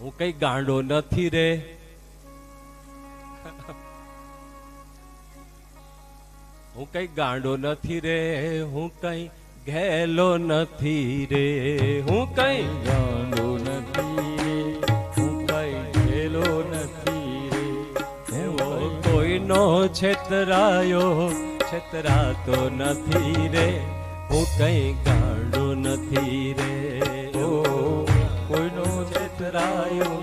હું કઈ ગાંડો નથી રે. હું કઈ ગાંડો નથી રે. હું કઈ ઘેલો નથી રે. હું કઈ ગાંડો નથી રે. હું કઈ ઘેલો નથી રે. એવો કોઈનો છેતરાયો, છેતરાતો નથી રે. હું કઈ ગાંડો નથી રે. એવો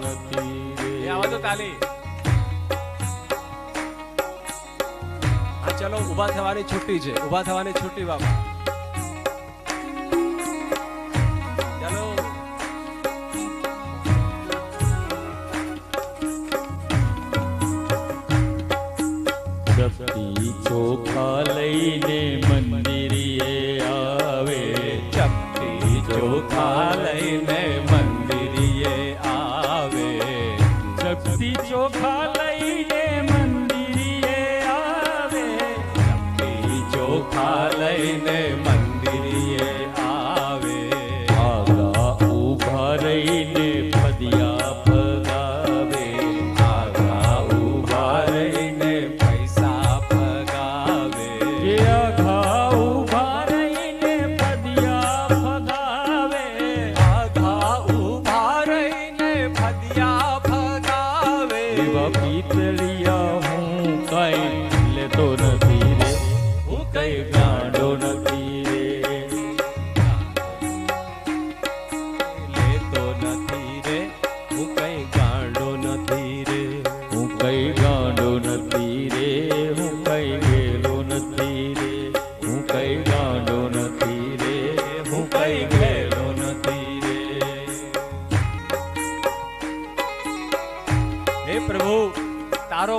નથી આવો તો તાલી. હા ચલો થવાની છુટ્ટી છે. ઊભા થવાની છુટ્ટી બાબા 有他来。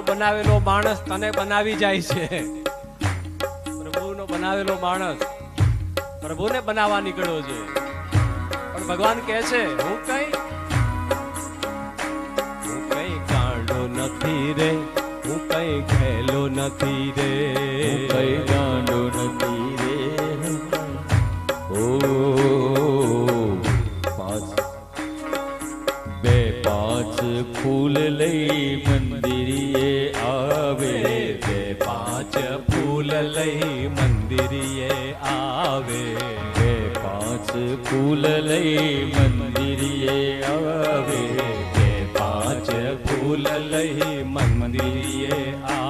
બનાવેલો માણસ તને બનાવી જાય છે. પ્રભુનો બનાવેલો માણસ પ્રભુને બનાવવા નીકળ્યો છે. પણ ભગવાન કહે છે, હું કઈ? હું નથી રે. હું કઈ ખેલો નથી રે. કઈ ગાંડો નથી આવે બે પાંચ ફૂલ લઈ મંદિરે આવે બે પાંચ ફૂલ લઈ મંદિરે આવે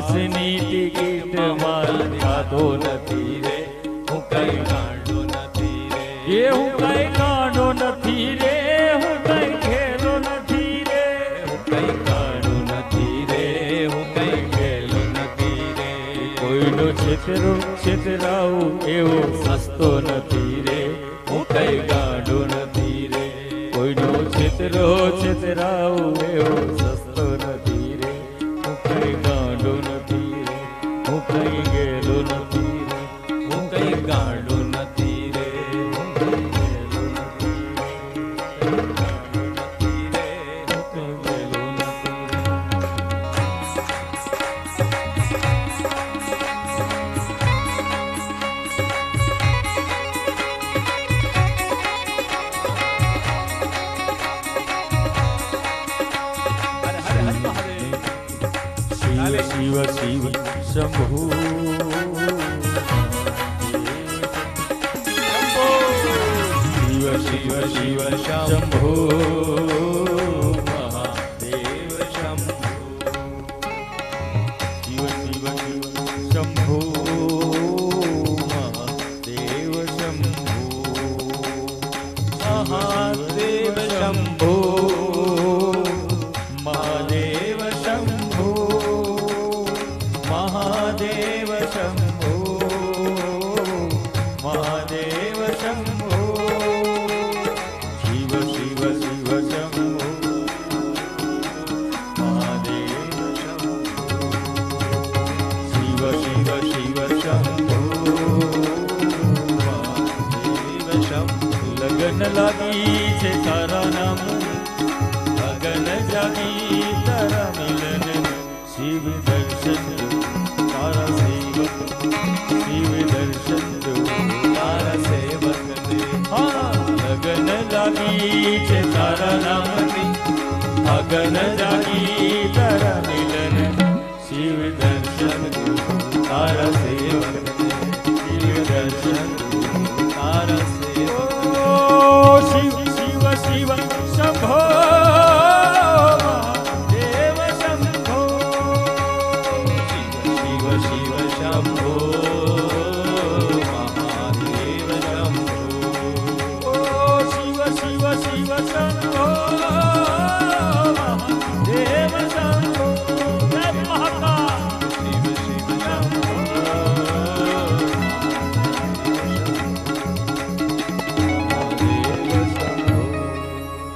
બસની ટિકિટ માલ ખાધો નથી રે હું કઈ કઈ કાણું નથી રે, હું કઈ ગેલો નથી રે. કોઈનું છેતરું છેતરાવું એવો સસ્તો નથી રે, હું કઈ ગાંડો નથી રે. કોઈનો છેતરો છેતરાવું એવો સસ્તો નથી શિવ શિવ શિવ શંભુ શિવ શિવ શિવ શંભુ લાગી છે તારા નામ લગન જાગી તારા મિલન શિવ દર્શન જો તારા સેવક શિવ દર્શન જો તારા સેવક ને હા લગન લાગી છે તારા નામની અગન જાગી